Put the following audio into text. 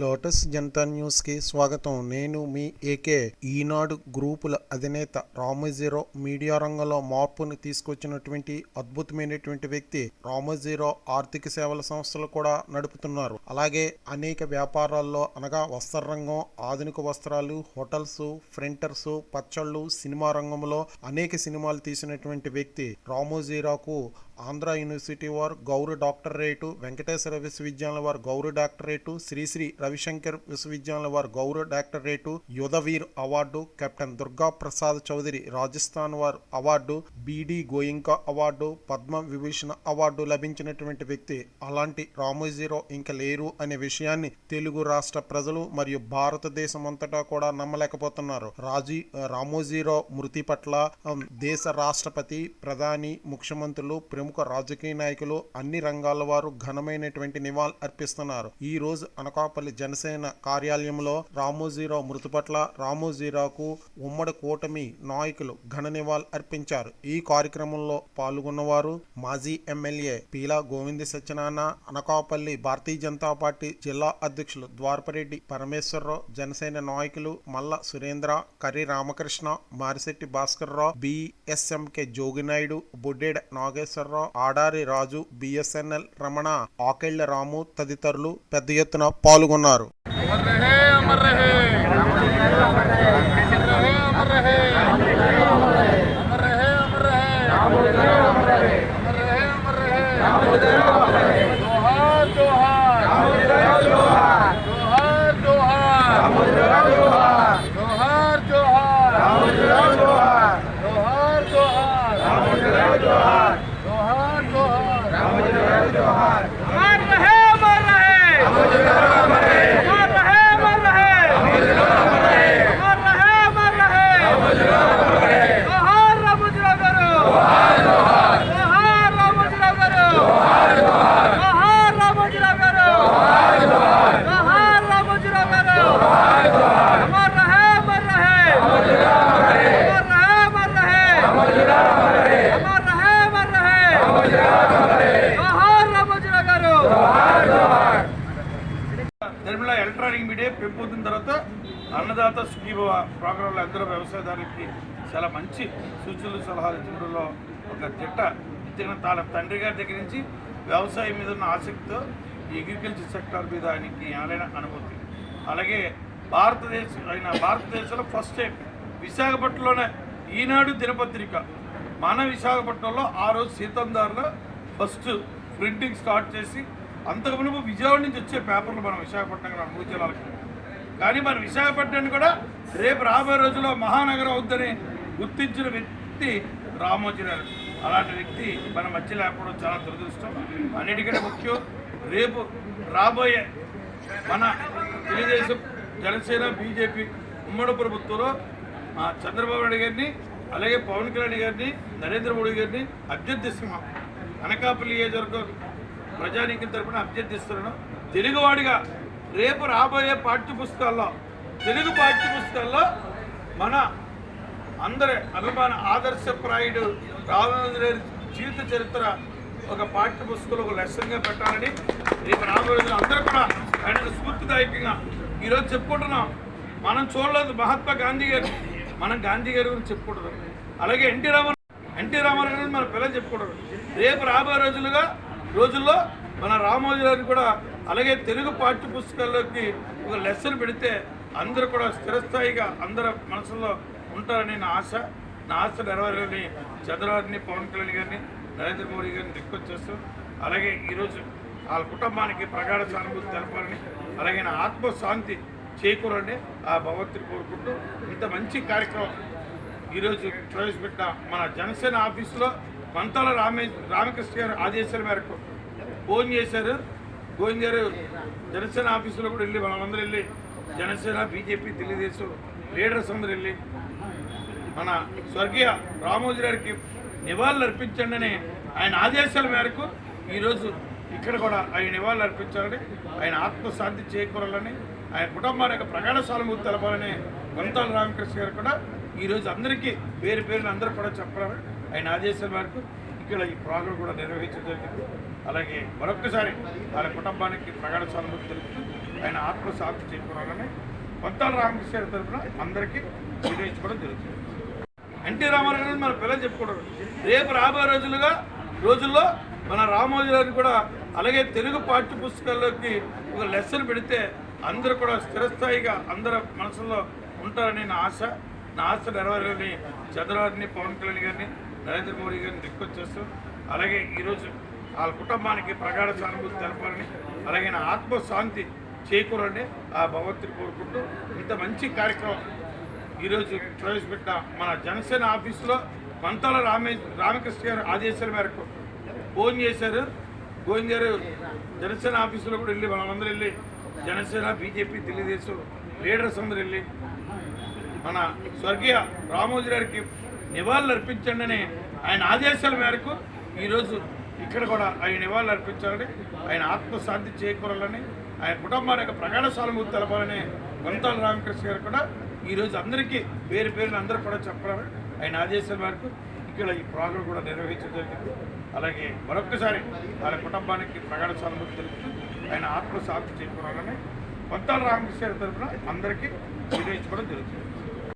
Lotus Janata న్యూస్కి స్వాగతం. నేను మీ ఏకే ఈనాడు గ్రూపుల అధినేత రామోజీరావు. మీడియా రంగంలో మార్పును తీసుకొచ్చినటువంటి అద్భుతమైనటువంటి వ్యక్తి రామోజీరావు ఆర్థిక సేవల సంస్థలు కూడా నడుపుతున్నారు. అలాగే అనేక వ్యాపారాల్లో అనగా వస్త్ర రంగం ఆధునిక వస్త్రాలు హోటల్స్ ఫ్రింటర్స్ పచ్చళ్ళు సినిమా రంగంలో అనేక సినిమాలు తీసినటువంటి వ్యక్తి రామోజీరావుకు ఆంధ్ర యూనివర్సిటీ వారు గౌరవ డాక్టరేటు వెంకటేశ్వర విశ్వవిద్యాలయం వారు గౌరవ డాక్టరేటు శ్రీశ్రీ రవిశంకర్ విశ్వవిద్యాలయం వారు గౌరవ doctorate Yudhvir award captain Durga Prasad Chaudhary Rajasthan వారు award BD Goenka award Padma Vibhushan award లభించినటువంటి వ్యక్తి అలాంటి రామోజీరావు ఇంకా లేరు అనే విషయాన్ని తెలుగు రాష్ట్ర ప్రజలు మరియు భారతదేశం అంతటా కూడా నమ్మలేకపోతున్నారు. రాజీ రామోజీరావు మృతి పట్ల దేశ రాష్ట్రపతి ప్రధాని ముఖ్యమంత్రులు ప్రముఖ రాజకీయ నాయకులు అన్ని రంగాల వారు ఘనమైనటువంటి నివాళులు అర్పిస్తున్నారు. ఈ రోజు అనకాపల్లి జనసేన కార్యాలయంలో రామోజీరావు మృతి పట్ల రామోజీరావుకు ఉమ్మడి కూటమి నాయకులు ఘన నివాళులు అర్పించారు. ఈ కార్యక్రమంలో పాల్గొన్నవారు మాజీ ఎమ్మెల్యే పీలా గోవింద సత్యనారాయణ అనకాపల్లి భారతీయ జనతా పార్టీ జిల్లా అధ్యక్షులు ద్వారపరెడ్డి పరమేశ్వరరావు జనసేన నాయకులు మల్ల సురేంద్ర కర్రి రామకృష్ణ మారిశెట్టి భాస్కర్రావు బిఎస్ఎంకే జోగినాయుడు బొడ్డేడ నాగేశ్వరరావు ఆడారి రాజు బిఎస్ఎన్ఎల్ రమణ ఆకెళ్ళ రాము తదితరులు పెద్ద ఎత్తున పాల్గొన్నారు. Bolsonaro. MRG, MRG. MRG, MRG. Annadata Sukhibhava ప్రోగ్రాంలో అందరూ వ్యవసాయదారులకి చాలా మంచి సూచనలు సలహాలు ఇచ్చడంలో ఒక తిట్ట ఇచ్చిన తాను తండ్రి గారి దగ్గర నుంచి వ్యవసాయం మీద ఉన్న ఆసక్తితో ఈ అగ్రికల్చర్ సెక్టార్ మీద ఆయనకి ఏమైనా అనుభూతి. అలాగే భారతదేశం ఆయన భారతదేశంలో ఫస్ట్ టైం విశాఖపట్నంలోనే ఈనాడు దినపత్రిక. మన విశాఖపట్నంలో ఆ రోజు సీతందారులో ఫస్ట్ ప్రింటింగ్ స్టార్ట్ చేసి అంతకు మునుపు విజయవాడ నుంచి వచ్చే పేపర్లు మనం విశాఖపట్నం అనుభూతి చేయాలి కానీ మన విశాఖపట్నం కూడా రేపు రాబోయే రోజుల్లో మహానగరం అవుద్దని గుర్తించిన వ్యక్తి రామోజీరావు అలాంటి వ్యక్తి మన మధ్య లేకపోవడం చాలా దురదృష్టం. అన్నిటికంటే ముఖ్యం రేపు రాబోయే మన తెలుగుదేశం జనసేన బీజేపీ ఉమ్మడి ప్రభుత్వంలో చంద్రబాబు నాయుడు గారిని అలాగే పవన్ కళ్యాణ్ గారిని నరేంద్ర మోడీ గారిని అభ్యర్థిస్తున్నాం. అనకాపల్లి నియోజకవర్గం ప్రజానీకం తరఫున అభ్యర్థిస్తున్నాను. తెలుగువాడిగా రేపు రాబోయే పాఠ్య పుస్తకాల్లో తెలుగు పాఠ్య పుస్తకాల్లో మన అందరి అభిమాన ఆదర్శప్రాయుడు రామచంద్ర జీవిత చరిత్ర ఒక పాఠ్యపుస్తకంలో ఒక లెసన్గా పెట్టాలని రేపు రాబోయే రోజుల్లో అందరూ కూడా ఆయన స్ఫూర్తిదాయకంగా ఈరోజు చెప్పుకుంటున్నాం. మనం చూడలేదు మహాత్మా గాంధీ గారు. మనం గాంధీ గారి గురించి చెప్పుకుంటున్నాం. అలాగే ఎన్టీ రామారావు ఎన్టీ రామారావు గారిని మన పిల్లలు చెప్పుకూడదు రేపు రాబోయే రోజులుగా రోజుల్లో మన రామోజీరావుని కూడా అలాగే తెలుగు పాఠ్య పుస్తకాల్లోకి ఒక లెసన్ పెడితే అందరూ కూడా స్థిరస్థాయిగా అందరూ మనసులో ఉంటారని నా ఆశ. నా ఆశ నెరవేరని చంద్రబాబుని పవన్ కళ్యాణ్ గారిని నరేంద్ర మోడీ గారిని రిక్వెస్ట్ చేస్తాం అలాగే ఈరోజు వాళ్ళ కుటుంబానికి ప్రగాఢ సానుభూతి తెలపాలని అలాగే నా ఆత్మశాంతి చేకూరని ఆ భగవంతుని కోరుకుంటూ ఇంత మంచి కార్యక్రమం ఈరోజు ప్రవేశపెట్టిన మన జనసేన ఆఫీసులో మంతాల రామే రామకృష్ణ గారు ఆదేశాల మేరకు ఫోన్ చేశారు. గోవింద్ గారు జనసేన ఆఫీసులో కూడా వెళ్ళి మనమందరూ వెళ్ళి జనసేన బీజేపీ తెలుగుదేశం లీడర్స్ అందరూ వెళ్ళి మన స్వర్గీయ రామోజీ గారికి నివాళులు అర్పించండి అని ఆయన ఆదేశాల మేరకు ఈరోజు ఇక్కడ కూడా ఆయన నివాళులు అర్పించాలని ఆయన ఆత్మశాంతి చేకూరాలని ఆయన కుటుంబానికి ప్రగాఢ సానుభూతి తెలపాలని వంతాల రామకృష్ణ గారు కూడా ఈరోజు అందరికీ పేరు పేరుని అందరూ కూడా చెప్పాలని ఆయన ఆదేశాల మేరకు ఇక్కడ ఈ ప్రోగ్రాం కూడా నిర్వహించడం జరిగింది. అలాగే మరొక్కసారి వారి కుటుంబానికి ప్రగాఢ సానుభూతి తెలుపుతూ ఆయన ఆత్మశాంతి చేసుకోవాలని కొత్తాల రామకృష్ణ తరఫున అందరికీ నిర్వహించుకోవడం జరుగుతుంది. ఎన్టీ రామారావు గారిని మన పిల్లలు చెప్పుకోవడం. రేపు రాబోయే రోజులుగా రోజుల్లో మన రామోజీ గారిని కూడా అలాగే తెలుగు పాఠ్య పుస్తకాల్లోకి ఒక లెసన్ పెడితే అందరూ కూడా స్థిరస్థాయిగా అందరూ మనసులో ఉంటారని నా ఆశ. నా ఆశ నెరవేరాలని చంద్రబాబుని పవన్ కళ్యాణ్ గారిని నరేంద్ర మోడీ గారిని రిక్వెస్ట్ చేస్తూ అలాగే ఈరోజు వాళ్ళ కుటుంబానికి ప్రగాఢ సానుభూతి తెలపాలని అలాగే నా ఆత్మశాంతి చేకూరండి ఆ భగవంతుని కోరుకుంటూ ఇంత మంచి కార్యక్రమం ఈరోజు ప్రవేశపెట్టిన మన జనసేన ఆఫీసులో మంతల రామే రామకృష్ణ గారు ఆదేశాల మేరకు ఫోన్ చేశారు. ఫోన్ గారు జనసేన ఆఫీసులో కూడా వెళ్ళి మనమందరూ వెళ్ళి జనసేన బీజేపీ తెలుగుదేశం లీడర్స్ అందరూ వెళ్ళి మన స్వర్గీయ రామోజీ గారికి నివాళులు అర్పించండి అని ఆయన ఆదేశాల మేరకు ఈరోజు ఇక్కడ కూడా ఆయన నివాళులు అర్పించాలని ఆయన ఆత్మశాంతి చేకూరాలని ఆయన కుటుంబానికి ప్రగాఢ సానుభూతి తెలపాలని గుంతాల రామకృష్ణ గారు కూడా ఈరోజు అందరికీ పేరు పేరుని అందరూ కూడా చెప్పాలని ఆయన ఆదేశాల మేరకు ఇక్కడ ఈ ప్రోగ్రాం కూడా నిర్వహించడం జరిగింది. అలాగే మరొక్కసారి వాళ్ళ కుటుంబానికి ప్రగాఢ సానుభూతి తెలుపుతూ ఆయన ఆత్మశాంతి చేకూరాలని వంతాల రామకృష్ణ గారి తరఫున అందరికీ నిర్వహించుకోవడం జరుగుతుంది.